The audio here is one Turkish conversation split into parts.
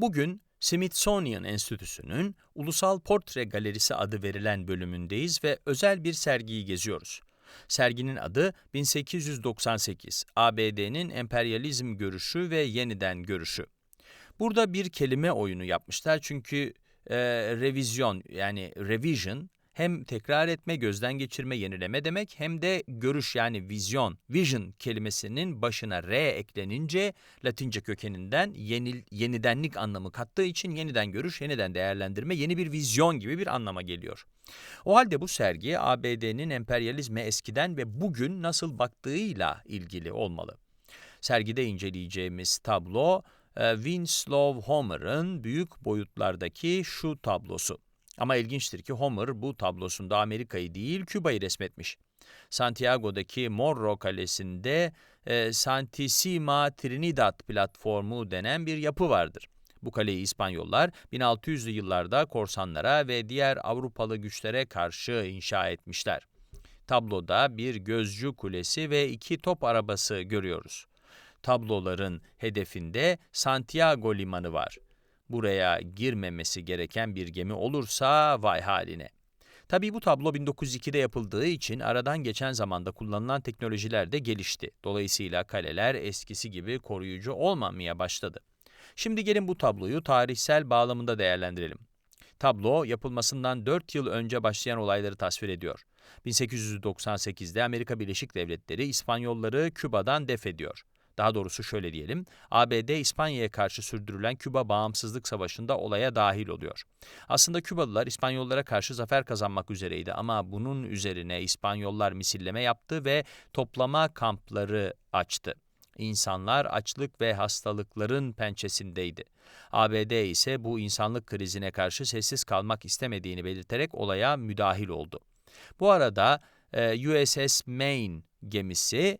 Bugün Smithsonian Enstitüsü'nün Ulusal Portre Galerisi adı verilen bölümündeyiz ve özel bir sergiyi geziyoruz. Serginin adı 1898, ABD'nin emperyalizm görüşü ve yeniden görüşü. Burada bir kelime oyunu yapmışlar çünkü e, revizyon yani revision hem tekrar etme, gözden geçirme, yenileme demek hem de görüş yani vizyon, vision kelimesinin başına R eklenince Latince kökeninden yenil, yenidenlik anlamı kattığı için yeniden görüş, yeniden değerlendirme, yeni bir vizyon gibi bir anlama geliyor. O halde bu sergi ABD'nin emperyalizme eskiden ve bugün nasıl baktığıyla ilgili olmalı. Sergide inceleyeceğimiz tablo e, Winslow Homer'ın büyük boyutlardaki şu tablosu. Ama ilginçtir ki Homer bu tablosunda Amerika'yı değil Küba'yı resmetmiş. Santiago'daki Morro Kalesi'nde e, Santissima Trinidad platformu denen bir yapı vardır. Bu kaleyi İspanyollar 1600'lü yıllarda korsanlara ve diğer Avrupalı güçlere karşı inşa etmişler. Tabloda bir gözcü kulesi ve iki top arabası görüyoruz. Tabloların hedefinde Santiago limanı var buraya girmemesi gereken bir gemi olursa vay haline. Tabii bu tablo 1902'de yapıldığı için aradan geçen zamanda kullanılan teknolojiler de gelişti. Dolayısıyla kaleler eskisi gibi koruyucu olmamaya başladı. Şimdi gelin bu tabloyu tarihsel bağlamında değerlendirelim. Tablo yapılmasından 4 yıl önce başlayan olayları tasvir ediyor. 1898'de Amerika Birleşik Devletleri İspanyolları Küba'dan def ediyor. Daha doğrusu şöyle diyelim, ABD İspanya'ya karşı sürdürülen Küba Bağımsızlık Savaşı'nda olaya dahil oluyor. Aslında Kübalılar İspanyollara karşı zafer kazanmak üzereydi ama bunun üzerine İspanyollar misilleme yaptı ve toplama kampları açtı. İnsanlar açlık ve hastalıkların pençesindeydi. ABD ise bu insanlık krizine karşı sessiz kalmak istemediğini belirterek olaya müdahil oldu. Bu arada e, USS Maine gemisi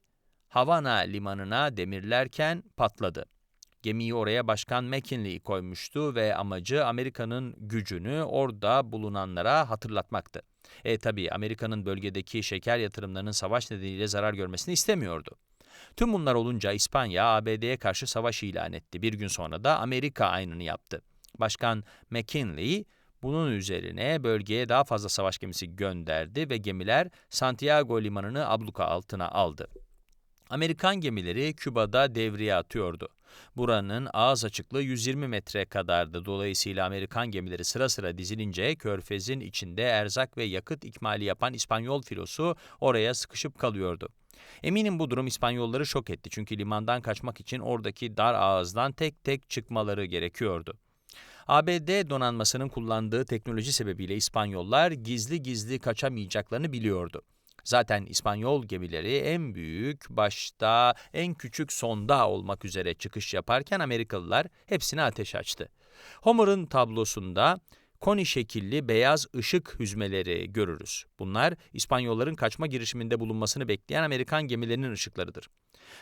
Havana limanına demirlerken patladı. Gemiyi oraya Başkan McKinley koymuştu ve amacı Amerika'nın gücünü orada bulunanlara hatırlatmaktı. E tabi Amerika'nın bölgedeki şeker yatırımlarının savaş nedeniyle zarar görmesini istemiyordu. Tüm bunlar olunca İspanya ABD'ye karşı savaş ilan etti. Bir gün sonra da Amerika aynını yaptı. Başkan McKinley bunun üzerine bölgeye daha fazla savaş gemisi gönderdi ve gemiler Santiago limanını abluka altına aldı. Amerikan gemileri Küba'da devriye atıyordu. Buranın ağız açıklığı 120 metre kadardı. Dolayısıyla Amerikan gemileri sıra sıra dizilince körfezin içinde erzak ve yakıt ikmali yapan İspanyol filosu oraya sıkışıp kalıyordu. Eminim bu durum İspanyolları şok etti çünkü limandan kaçmak için oradaki dar ağızdan tek tek çıkmaları gerekiyordu. ABD donanmasının kullandığı teknoloji sebebiyle İspanyollar gizli gizli kaçamayacaklarını biliyordu. Zaten İspanyol gemileri en büyük başta, en küçük sonda olmak üzere çıkış yaparken Amerikalılar hepsine ateş açtı. Homer'ın tablosunda koni şekilli beyaz ışık hüzmeleri görürüz. Bunlar İspanyolların kaçma girişiminde bulunmasını bekleyen Amerikan gemilerinin ışıklarıdır.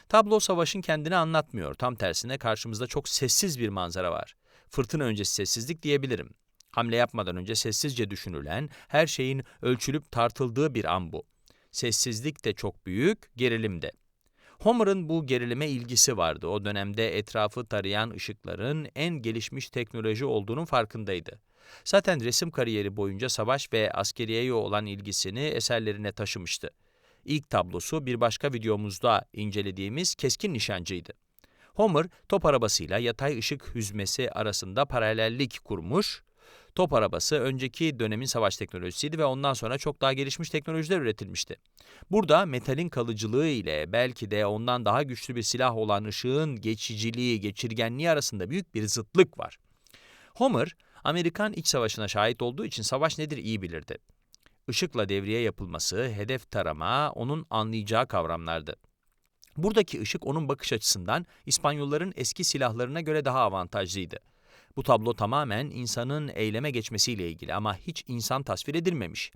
Tablo savaşın kendini anlatmıyor. Tam tersine karşımızda çok sessiz bir manzara var. Fırtına öncesi sessizlik diyebilirim. Hamle yapmadan önce sessizce düşünülen, her şeyin ölçülüp tartıldığı bir an bu. Sessizlik de çok büyük, gerilim de. Homer'ın bu gerilime ilgisi vardı. O dönemde etrafı tarayan ışıkların en gelişmiş teknoloji olduğunun farkındaydı. Zaten resim kariyeri boyunca savaş ve askeriyeye olan ilgisini eserlerine taşımıştı. İlk tablosu bir başka videomuzda incelediğimiz keskin nişancıydı. Homer, top arabasıyla yatay ışık hüzmesi arasında paralellik kurmuş Top arabası önceki dönemin savaş teknolojisiydi ve ondan sonra çok daha gelişmiş teknolojiler üretilmişti. Burada metalin kalıcılığı ile belki de ondan daha güçlü bir silah olan ışığın geçiciliği, geçirgenliği arasında büyük bir zıtlık var. Homer, Amerikan iç savaşına şahit olduğu için savaş nedir iyi bilirdi. Işıkla devriye yapılması, hedef tarama onun anlayacağı kavramlardı. Buradaki ışık onun bakış açısından İspanyolların eski silahlarına göre daha avantajlıydı. Bu tablo tamamen insanın eyleme geçmesiyle ilgili ama hiç insan tasvir edilmemiş.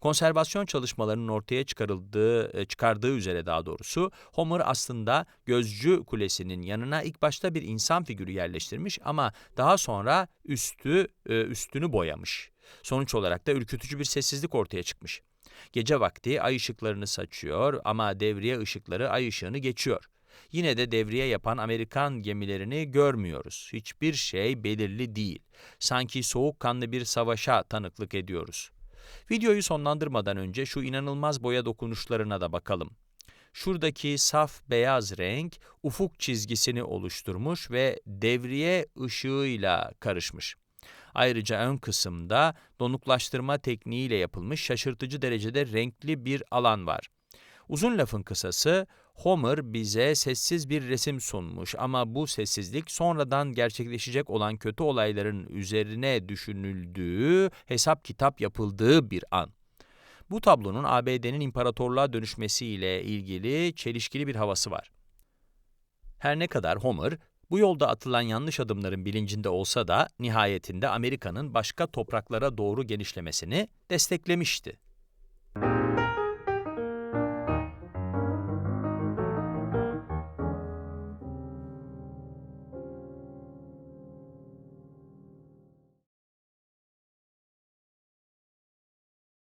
Konservasyon çalışmalarının ortaya çıkarıldığı, e, çıkardığı üzere daha doğrusu, Homer aslında gözcü kulesinin yanına ilk başta bir insan figürü yerleştirmiş ama daha sonra üstü e, üstünü boyamış. Sonuç olarak da ürkütücü bir sessizlik ortaya çıkmış. Gece vakti ay ışıklarını saçıyor ama devriye ışıkları ay ışığını geçiyor. Yine de devriye yapan Amerikan gemilerini görmüyoruz. Hiçbir şey belirli değil. Sanki soğukkanlı bir savaşa tanıklık ediyoruz. Videoyu sonlandırmadan önce şu inanılmaz boya dokunuşlarına da bakalım. Şuradaki saf beyaz renk ufuk çizgisini oluşturmuş ve devriye ışığıyla karışmış. Ayrıca ön kısımda donuklaştırma tekniğiyle yapılmış şaşırtıcı derecede renkli bir alan var. Uzun lafın kısası, Homer bize sessiz bir resim sunmuş ama bu sessizlik sonradan gerçekleşecek olan kötü olayların üzerine düşünüldüğü, hesap kitap yapıldığı bir an. Bu tablonun ABD'nin imparatorluğa dönüşmesiyle ilgili çelişkili bir havası var. Her ne kadar Homer, bu yolda atılan yanlış adımların bilincinde olsa da nihayetinde Amerika'nın başka topraklara doğru genişlemesini desteklemişti.